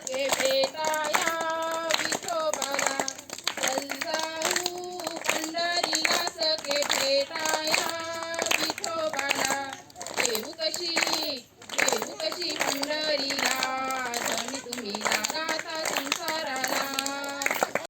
કે બેટા